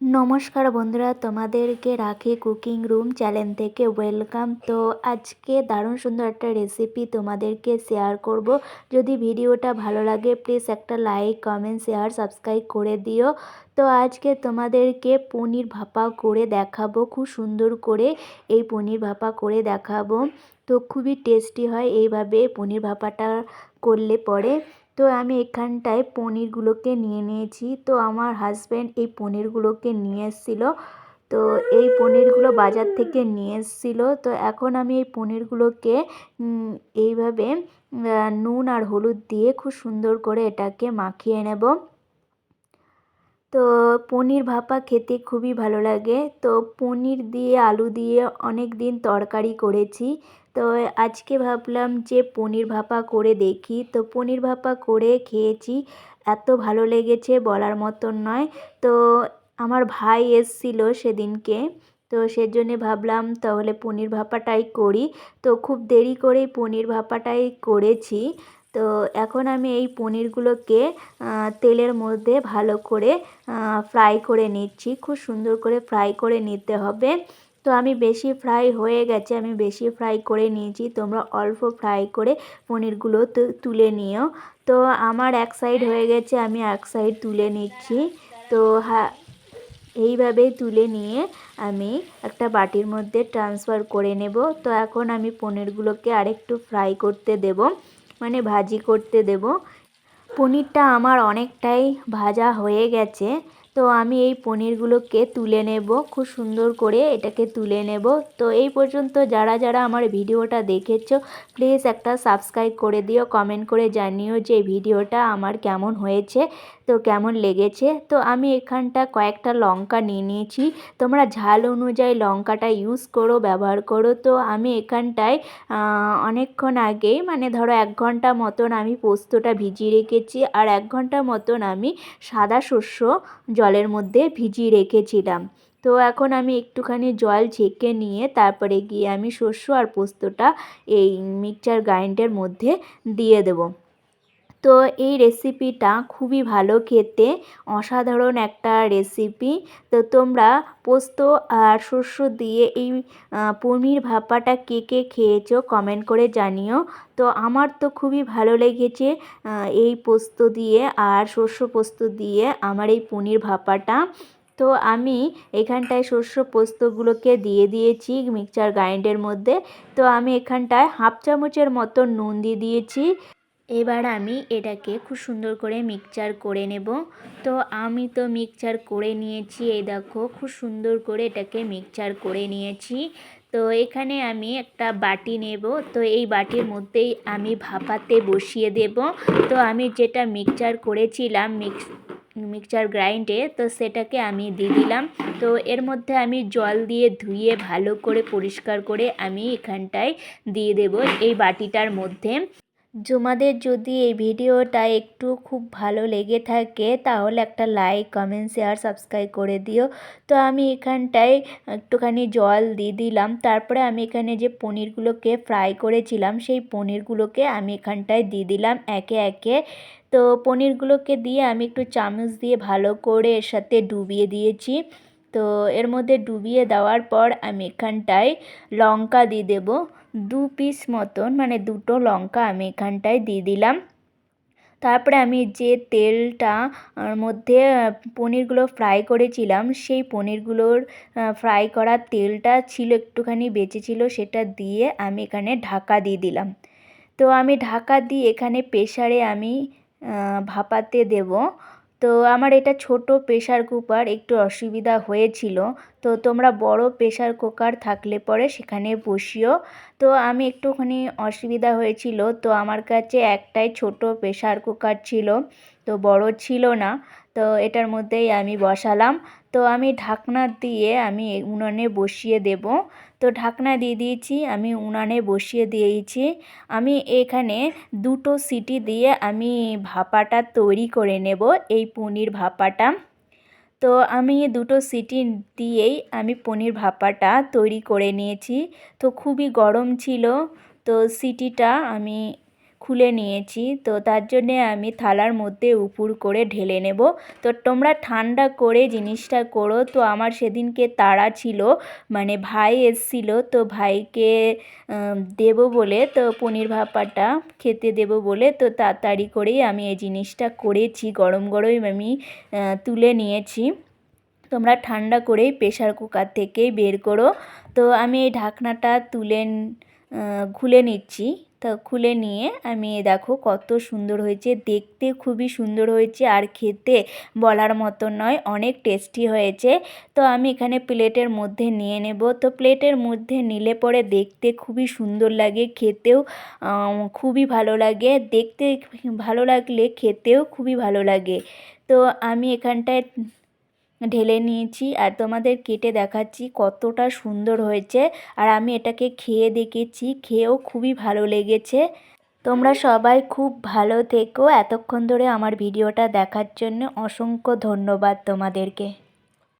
নমস্কার বন্ধুরা, তোমাদেরকে রাখি কুকিং রুম চ্যানেল থেকে ওয়েলকাম। তো আজকে দারুণ সুন্দর একটা রেসিপি তোমাদেরকে শেয়ার করব। যদি ভিডিওটা ভালো লাগে প্লিজ একটা লাইক কমেন্ট শেয়ার সাবস্ক্রাইব করে দিও। তো আজকে তোমাদেরকে পনির ভাপা করে দেখাবো, খুব সুন্দর করে এই পনির ভাপা করে দেখাবো। তো খুবই টেস্টি হয়, এইভাবে পনির ভাপাটা করলে পরে। তো আমি এখানটায় পনিরগুলোকে নিয়ে নিয়েছি। তো আমার হাজব্যান্ড এই পনিরগুলোকে নিয়ে এসেছিল। তো এই পনিরগুলো বাজার থেকে নিয়ে এসেছিল। তো এখন আমি এই পনিরগুলোকে এইভাবে নুন আর হলুদ দিয়ে খুব সুন্দর করে এটাকে মাখিয়ে নেব। তো পনির ভাপা খেতে খুবই ভালো লাগে। তো পনির দিয়ে, আলু দিয়ে অনেক দিন তরকারি করেছি। তো আজকে ভাবলাম যে পনির ভাপা করে দেখি। তো পনির ভাপা করে খেয়েছি। এত ভালো লেগেছে বলার মতন নয়। তো আমার ভাই এসছিল সেদিনকে। তো সেজন্যে ভাবলাম তাহলে পনির ভাপাটাই করি। তো খুব দেরি করেই পনির ভাপাটাই করেছি। তো এখন আমি এই পনিরগুলোকে তেলের মধ্যে ভালো করে ফ্রাই করে নিচ্ছি। খুব সুন্দর করে ফ্রাই করে নিতে হবে। তো আমি বেশি ফ্রাই হয়ে গেছে, আমি বেশি ফ্রাই করে নিয়েছি। তোমরা অল্প ফ্রাই করে পনিরগুলো তুলে নিও। তো আমার এক সাইড হয়ে গেছে, আমি এক সাইড তুলে নিচ্ছি। তো হ্যাঁ এইভাবেই তুলে নিয়ে আমি একটা বাটির মধ্যে ট্রান্সফার করে নেব। তো এখন আমি পনিরগুলোকে আরেকটু ফ্রাই করতে দেব মানে ভাজি করতে দেব। পনিরটা আমার অনেকটাই ভাজা হয়ে গেছে। তো আমি এই পনিরগুলোকে তুলে নেব, খুব সুন্দর করে এটাকে তুলে নেব। তো এই পর্যন্ত যারা যারা আমার ভিডিওটা দেখেছ প্লিজ একটা সাবস্ক্রাইব করে দিও কমেন্ট করে জানিও যে ভিডিওটা আমার কেমন হয়েছে। তো কেমন লেগেছে? তো আমি এখানটা কয়েকটা লঙ্কা নিয়ে নিয়েছি। তোমরা ঝাল অনুযায়ী লঙ্কাটা ইউজ করো, ব্যবহার করো। তো আমি এখানটায় অনেকক্ষণ আগেই মানে ধরো এক ঘণ্টা মতন আমি পোস্তটা ভিজিয়ে রেখেছি আর এক ঘণ্টা মতন আমি সাদা শস্য জলের মধ্যে ভিজিয়ে রেখেছিলাম। তো এখন আমি একটুখানি জল ছেঁকে নিয়ে তারপরে গিয়ে আমি শস্য আর পোস্তটা এই মিক্সচার গ্রাইন্ডের মধ্যে দিয়ে দেবো। তো এই রেসিপিটা খুবই ভালো খেতে, অসাধারণ একটা রেসিপি তো তোমরা পোস্ত আর শস্য দিয়ে এই পনির ভাপাটা কে কে খেয়েছো কমেন্ট করে জানিও। তো আমার তো খুবই ভালো লেগেছে এই পোস্ত দিয়ে আর শস্য পোস্ত দিয়ে আমার এই পনির ভাপাটা। তো আমি এখানটায় শস্য পোস্তগুলোকে দিয়ে দিয়েছি মিক্সচার গ্রাইন্ডের মধ্যে। তো আমি এখানটায় হাফ চামচের মতো নুন দিয়ে দিয়েছি। এবার আমি এটাকে খুব সুন্দর করে মিক্সচার করে নেব। তো আমি তো মিক্সচার করে নিয়েছি, এই দেখো, খুব সুন্দর করে এটাকে মিক্সচার করে নিয়েছি। তো এখানে আমি একটা বাটি নেব, তো এই বাটির মধ্যেই আমি ভাপাতে বসিয়ে দেব। তো আমি যেটা মিক্সচার করেছিলাম মিক্স মিক্সচার গ্রাইন্ডে তো সেটাকে আমি দিয়ে দিলাম। তো এর মধ্যে আমি জল দিয়ে ধুয়ে ভালো করে পরিষ্কার করে আমি এখানটায় দিয়ে দেব এই বাটিটার মধ্যে। তোমাদের যদি এই ভিডিওটা একটু খুব ভালো লেগে থাকে, তাহলে একটা লাইক কমেন্ট শেয়ার সাবস্ক্রাইব করে দিও। তো আমি এখানটায় একটুখানি জল দিয়ে দিলাম। তারপরে আমি এখানে যে পনিরগুলোকে ফ্রাই করেছিলাম, সেই পনিরগুলোকে আমি এখানটায় দিয়ে দিলাম একে একে। তো পনিরগুলোকে দিয়ে আমি একটু চামচ দিয়ে ভালো করে এর সাথে ডুবিয়ে দিয়েছি। তো এর মধ্যে ডুবিয়ে দেওয়ার পর আমি এখানটায় লঙ্কা দিয়ে দেবো। দু পিস মতন মানে দুটো লঙ্কা আমি এখানটায় দিয়ে দিলাম। তারপরে আমি যে তেলটা মধ্যে পনিরগুলো ফ্রাই করেছিলাম, সেই পনিরগুলোর ফ্রাই করা তেলটা ছিল একটুখানি বেঁচে ছিল, সেটা দিয়ে আমি এখানে ঢাকা দিয়ে দিলাম। তো আমি ঢাকা দিয়ে এখানে প্রেশারে আমি ভাপাতে দেব। তো আমার এটা ছোট প্রেশার কুকার, একটু অসুবিধা হয়েছিল। তো তোমরা বড় প্রেশার কুকার থাকলে পরে সেখানে বসিও। তো আমি একটুখানি অসুবিধা হয়েছিল, তো আমার কাছে একটাই ছোট প্রেশার কুকার ছিল। তো বড় ছিল না। তো এটার মধ্যেই আমি বসালাম। তো আমি ঢাকনা দিয়ে আমি উনুনে বসিয়ে দেব। তো ঢাকনা দিয়ে দিয়েছি, আমি উনানে বসিয়ে দিয়েছি। আমি এখানে দুটো সিটি দিয়ে আমি ভাপাটা তৈরি করে নেব, এই পনির ভাপাটা। তো আমি দুটো সিটি দিয়েই আমি পনির ভাপাটা তৈরি করে নিয়েছি। তো খুবই গরম ছিল। তো সিটিটা আমি খুলে নিয়েছি, তো তার জন্যে আমি থালার মধ্যে উপুর করে ঢেলে নেব। তো তোমরা ঠান্ডা করে জিনিসটা করো। তো আমার সেদিনকে তাড়া ছিল মানে ভাই এসেছিল, তো ভাইকে দেবো বলে, তো পনির ভাপাটা খেতে দেবো বলে, তো তাড়াতাড়ি করেই আমি এই জিনিসটা করেছি, গরম গরম আমি তুলে নিয়েছি। তোমরা ঠান্ডা করেই প্রেশার কুকার থেকেই বের করো। তো আমি এই ঢাকনাটা তুলে খুলে নিচ্ছি। তো খুলে নিয়ে আমি দেখো কত সুন্দর হয়েছে। দেখতে খুবই সুন্দর হয়েছে আর খেতে বলার মতো নয়, অনেক টেস্টি হয়েছে। তো আমি এখানে প্লেটের মধ্যে নিয়ে নেব। তো প্লেটের মধ্যে নিলে পরে দেখতে খুবই সুন্দর লাগে, খেতেও খুবই ভালো লাগে। দেখতে ভালো লাগলে খেতেও খুবই ভালো লাগে। তো আমি এখানটায় ঢেলে নিয়েছি আর তোমাদের কেটে দেখাচ্ছি কতটা সুন্দর হয়েছে। আর আমি এটাকে খেয়ে দেখেছি, খেয়েও খুবই ভালো লেগেছে। তোমরা সবাই খুব ভালো থেকো। এতক্ষণ ধরে আমার ভিডিওটা দেখার জন্য অসংখ্য ধন্যবাদ তোমাদেরকে।